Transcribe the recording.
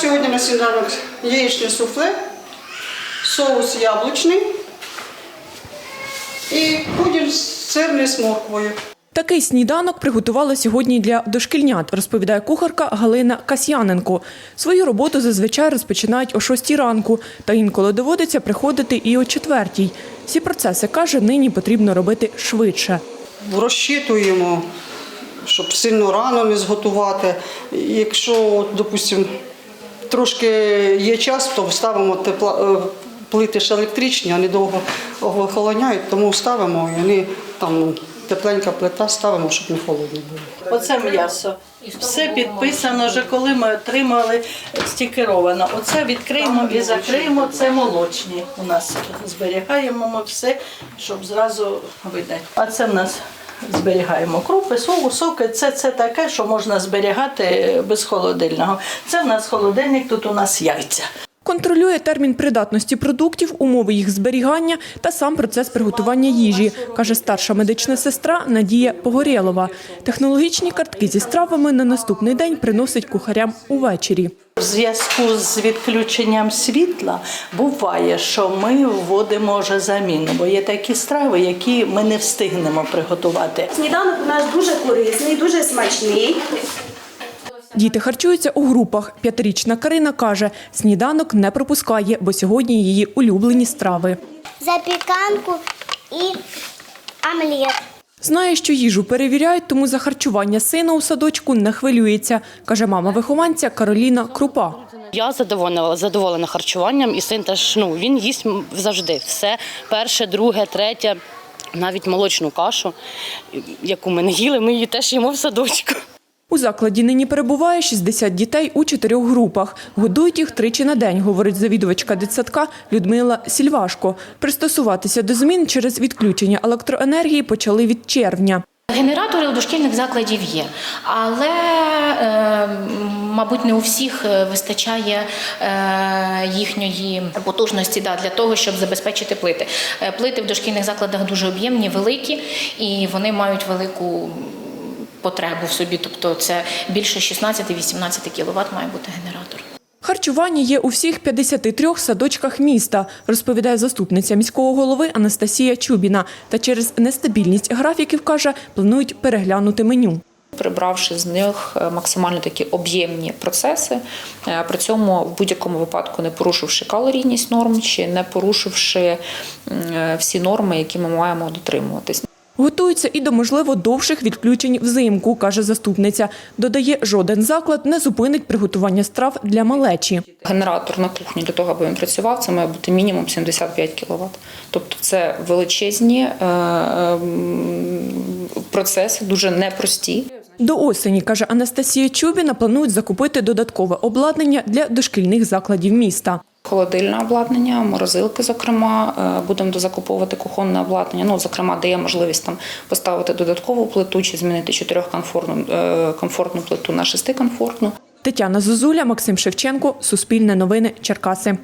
нас сьогодні на сніданок яєчне суфле, соус яблучний і пудінг сирний з морквою. Такий сніданок приготували сьогодні для дошкільнят, розповідає кухарка Галина Касьяненко. Свою роботу зазвичай розпочинають о 6 ранку, та інколи доводиться приходити і о 4. Всі процеси, каже, нині потрібно робити швидше. Розчитуємо, щоб сильно рано не зготувати. Якщо, допустимо, трошки є час, то ставимо тепла, е, плити ж електричні, вони довго охолоняють, тому ставимо і вони там тепленька плита ставимо, щоб не холодно було. Оце м'ясо. Все підписано вже, коли ми отримали стікеровано. Оце відкриємо і закриємо. Це молочні. У нас зберігаємо ми все, щоб зразу видати. А це в нас зберігаємо крупи, соки. Це, це таке, що можна зберігати без холодильного. Це в нас холодильник, тут у нас яйця. Контролює термін придатності продуктів, умови їх зберігання та сам процес приготування їжі, каже старша медична сестра Надія Погорєлова. Технологічні картки зі стравами на наступний день приносить кухарям увечері. В зв'язку з відключенням світла буває, що ми вводимо вже заміну, бо є такі страви, які ми не встигнемо приготувати. Сніданок у нас дуже корисний, дуже смачний. Діти харчуються у групах. П'ятирічна Карина каже, сніданок не пропускає, бо сьогодні її улюблені страви. запіканку і омлет. Знає, що їжу перевіряють, тому за харчування сина у садочку не хвилюється, каже мама вихованця Кароліна Крупа. Я задоволена, задоволена харчуванням, і син теж ну він їсть завжди все перше, друге, третє, навіть молочну кашу, яку ми не їли, ми її теж їмо в садочку. У закладі нині перебуває 60 дітей у чотирьох групах. Годують їх тричі на день, говорить завідувачка дитсадка Людмила Сільвашко. Пристосуватися до змін через відключення електроенергії почали від червня. Генератори у дошкільних закладів є, але, е, мабуть, не у всіх е, вистачає е, їхньої потужності для того, щоб забезпечити плити. Плити в дошкільних закладах дуже об'ємні, великі, і вони мають велику потребу в собі. Тобто це більше 16-18 кВт має бути генератор. Харчування є у всіх 53 садочках міста, розповідає заступниця міського голови Анастасія Чубіна. Та через нестабільність графіків, каже, планують переглянути меню. прибравши з них е, максимально такі об'ємні процеси, е, при цьому в будь-якому випадку не порушивши калорійність норм чи не порушивши е, всі норми, які ми маємо дотримуватись. Готуються і до можливо довших відключень взимку, каже заступниця. Додає, жоден заклад не зупинить приготування страв для малечі. Генератор на кухні для того, аби він працював, це має бути мінімум 75 кВт. Тобто це величезні е, е, процеси, дуже непрості. До осені, каже Анастасія Чубіна, планують закупити додаткове обладнання для дошкільних закладів міста. Холодильне обладнання, морозилки, зокрема, Е, будемо дозакуповувати кухонне обладнання. Ну, зокрема, дає можливість там поставити додаткову плиту чи змінити чотирьохкомфортну е, комфортну плиту на шестикомфортну. Тетяна Зозуля, Максим Шевченко, Суспільне новини, Черкаси.